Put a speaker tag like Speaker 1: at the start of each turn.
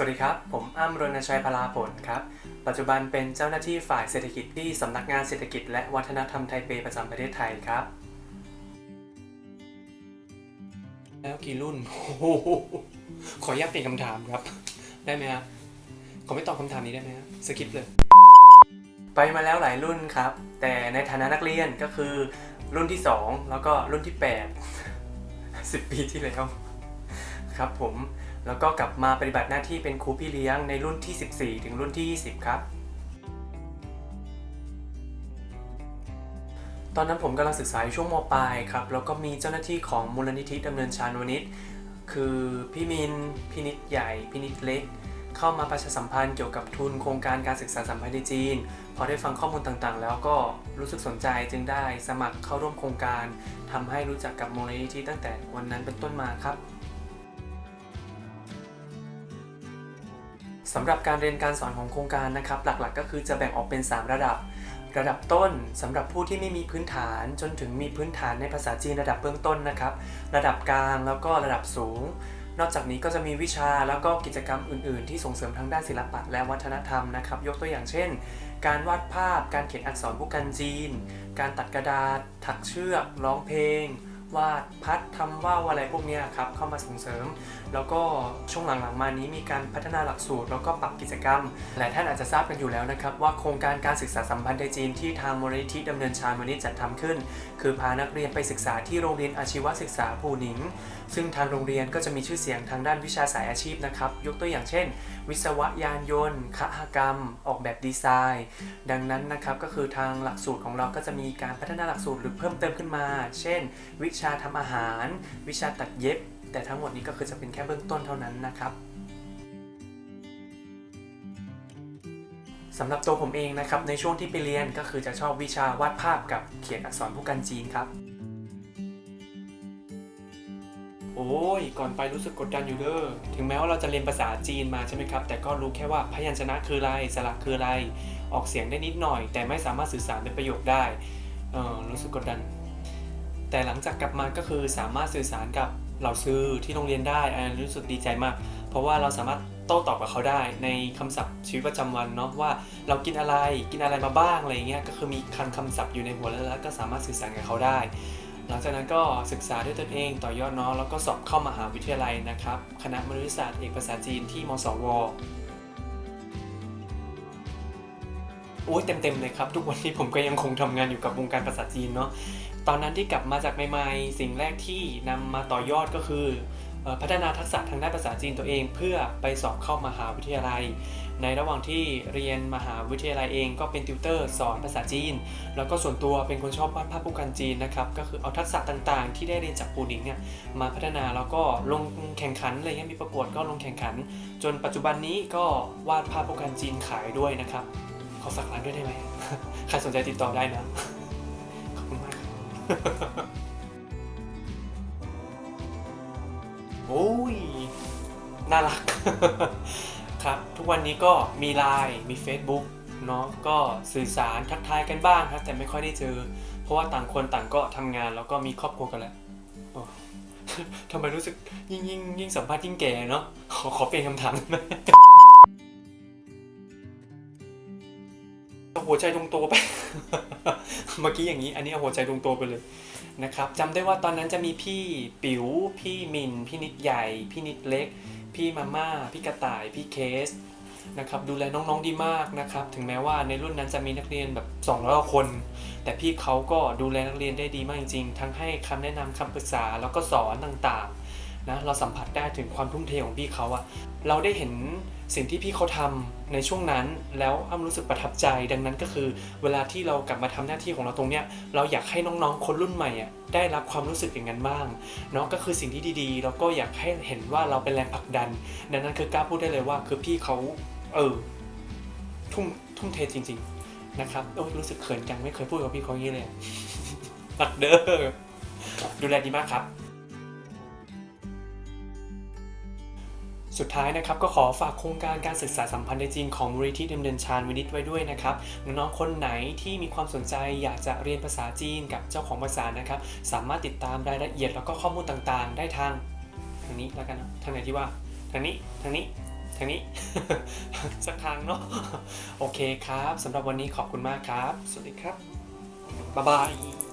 Speaker 1: สวัสดีครับ ผมอ้ำรณชัยพลาผลครับ ปัจจุบันเป็นเจ้าหน้าที่ฝ่ายเศรษฐกิจที่สำนักงานเศรษฐกิจและวัฒนธรรมไทเปประจำประเทศไทยครับ แล้วกี่รุ่นโอ้โหขออนุญาตเปลี่ยนคำถามครับ ได้ไหมครับขอไม่ตอบคำถามนี้ได้ไหมครับสกิปเลย ไปมาแล้วหลายรุ่นครับ แต่ในฐานะนักเรียนก็คือรุ่นที่ 2 แล้วก็รุ่นที่ 8 10 ปีที่แล้วครับผม แล้วก็กลับมาปฏิบัติหน้าที่เป็นครูพี่เลี้ยงในรุ่นที่ 14 ถึงรุ่นที่ 20 ครับ ตอนนั้นผมกำลังศึกษาช่วงมปลายครับ แล้วก็มีเจ้าหน้าที่ของมูลนิธิดำเนินชานวนิชคือพี่มินพี่นิดใหญ่พี่นิดเล็ก เข้ามาประชาสัมพันธ์เกี่ยวกับทุนโครงการการศึกษาสัมพันธ์ในจีน พอได้ฟังข้อมูลต่างๆ แล้วก็รู้สึกสนใจจึงได้สมัครเข้าร่วมโครงการทำให้รู้จักกับมูลนิธิตั้งแต่วันนั้นเป็นต้นมาครับ สำหรับการเรียนการสอนของโครงการนะครับ หลักๆ ก็คือจะแบ่งออกเป็น 3 ระดับ ระดับต้นสำหรับผู้ที่ไม่มีพื้นฐาน จนถึงมีพื้นฐานในภาษาจีนระดับเบื้องต้นนะครับ ระดับกลางแล้วก็ระดับสูง นอกจากนี้ก็จะมีวิชาแล้วก็กิจกรรมอื่น ๆ ที่ส่งเสริมทางด้านศิลปะและวัฒนธรรมนะครับ ยกตัวอย่างเช่น การวาดภาพ การเขียนอักษรผู้กันจีน การตัดกระดาษ ถักเชือก ร้องเพลง วาดพัดทำว่าวอะไรพวกนี้ครับเข้ามาส่งเสริม แล้วก็ช่วงหลังๆมานี้มีการพัฒนาหลักสูตร แล้วก็ปรับกิจกรรม หลายท่านอาจจะทราบกันอยู่แล้วนะครับ ว่าโครงการการศึกษาสัมพันธ์ไทยจีนที่ทางมูลนิธิดำเนินชาญวันนี้จัดทำขึ้น คือพานักเรียนไปศึกษาที่โรงเรียนอาชีวศึกษาภูหนิง ซึ่งทางโรงเรียนก็จะมีชื่อเสียงทางด้านวิชาสายอาชีพนะครับยกตัวอย่างเช่น วิศวะยานยนต์คหกรรม ออกแบบดีไซน์ ดังนั้นนะครับก็คือทางหลักสูตรของเราก็จะมีการพัฒนาหลักสูตรหรือเพิ่มเติมขึ้นมา เช่นวิชาทำอาหาร วิชาตัดเย็บ แต่ทั้งหมดนี้ก็คือจะเป็นแค่เบื้องต้นเท่านั้นนะครับสำหรับตัวผมเองนะครับในช่วงที่ไปเรียนก็คือจะชอบวิชาวาดภาพกับเขียนอักษรผู้กันจีนครับ โอ้ยก่อนไปรู้สึกกดดันอยู่เด้อถึงแม้ว่าเราจะเรียนภาษาจีนมาใช่ไหมครับ แต่ก็รู้แค่ว่าพยัญชนะคืออะไรสระคืออะไร ออกเสียงได้นิดหน่อย แต่ไม่สามารถสื่อสารเป็นประโยคได้เออรู้สึกกดดัน แต่หลังจากกลับมาก็คือสามารถสื่อสารกับเหล่าซื้อที่โรงเรียนได้อันนรู้สึกดีใจมาก เพราะว่าเราสามารถโต้ตอบกับเขาได้ในคำศัพท์ชีวิตประจำวันเนาะว่าเรากินอะไรกินอะไรมาบ้างอะไรเงี้ยก็คือมีคำคำศัพท์อยู่ในหัวแล้วแล้วก็สามารถสื่อสารกับเขาได้ หลังจากนั้นก็ศึกษาด้วยตนเองต่อยอดเนาะแล้วก็สอบเข้ามหาวิทยาลัยนะครับคณะมนุษยศาสตร์เอกภาษาจีนที่มสวโอ้ยเต็มๆเลยครับ ทุกวันนี้ผมก็ยังคงทำงานอยู่กับวงการภาษาจีนเนาะ ตอนนั้นที่กลับมาจากใหม่ๆ สิ่งแรกที่นำมาต่อยอดก็คือเอ่อพัฒนาทักษะทางด้านภาษาจีนตัวเอง เพื่อไปสอบเข้ามหาวิทยาลัย ในระหว่างที่เรียนมหาวิทยาลัยเองก็เป็นติวเตอร์สอนภาษาจีน แล้วก็ส่วนตัวเป็นคนชอบวาดภาพผู้กันจีนนะครับ ก็คือเอาทักษะต่างๆ ที่ได้เรียนจากปูหนิงเนี่ยมาพัฒนาแล้วก็ลงแข่งขันอะไรเงี้ยมีประกวดก็ลงแข่งขัน จนปัจจุบันนี้ก็วาดภาพผู้กันจีนขายด้วยนะครับขอฝากร้านด้วยได้ไหมใครสนใจติดต่อได้นะ โอ้ย น่ารัก ครับ ทุกวันนี้ก็มีไลน์มี Facebook เนาะก็สื่อสารทักทายกันบ้างครับแต่ไม่ค่อยได้เจอ เพราะว่าต่างคนต่างก็ทำงานแล้วก็มีครอบครัวกันแล้วทำไมรู้สึกยิ่งยิ่งยิ่งสัมภาษณ์ยิ่งแก่เนาะขอขอเปลี่ยนคำถามได้ไหม เอาหัวใจตรงตัวไป เมื่อกี้อย่างนี้ อันนี้เอาหัวใจตรงตัวไปเลยนะครับจำได้ว่าตอนนั้นจะมีพี่ปิ๋ว พี่มิน พี่นิดใหญ่ พี่นิดเล็ก พี่มาม่า พี่กระต่าย พี่เคสนะครับดูแลน้องๆดีมากนะครับ ถึงแม้ว่าในรุ่นนั้นจะมีนักเรียนแบบ200คน แต่พี่เขาก็ดูแลนักเรียนได้ดีมากจริงๆ ทั้งให้คำแนะนำคำปรึกษาแล้วก็สอนต่างๆนะเราสัมผัสได้ถึงความทุ่มเทของพี่เขาอะเราได้เห็น สิ่งที่พี่เขาทำในช่วงนั้น แล้วอ้ำรู้สึกประทับใจดังนั้นก็คือ เวลาที่เรากลับมาทำหน้าที่ของเราตรงเนี้ยเราอยากให้น้องๆคนรุ่นใหม่อะได้รับความรู้สึกอย่างนั้นบ้างเนาะก็คือสิ่งที่ดีๆ แล้วก็อยากให้เห็นว่าเราเป็นแรงผลักดัน ดังนั้นคือกล้าพูดได้เลยว่าคือพี่เขาเออทุ่มทุ่มเทจริง ๆนะครับโอ้ยรู้สึกเขินจังไม่เคยพูดกับพี่เขาอย่างนี้เลยปักเด้อดูแลดีมากครับ สุดท้ายนะครับก็ขอฝากโครงการการศึกษาสัมพันธ์ในจีนของมูลนิธิดำเนินชาญวินิตไว้ด้วยนะครับน้องๆคนไหนที่มีความสนใจอยากจะเรียนภาษาจีนกับเจ้าของภาษานะครับสามารถติดตามรายละเอียดแล้วก็ข้อมูลต่างๆ ได้ทางทางนี้แล้วกันนะทางไหนที่ว่าทางนี้ทางนี้ทางนี้สักครั้งเนาะโอเคครับสำหรับวันนี้ขอบคุณมากครับ สวัสดีครับบ๊ายบาย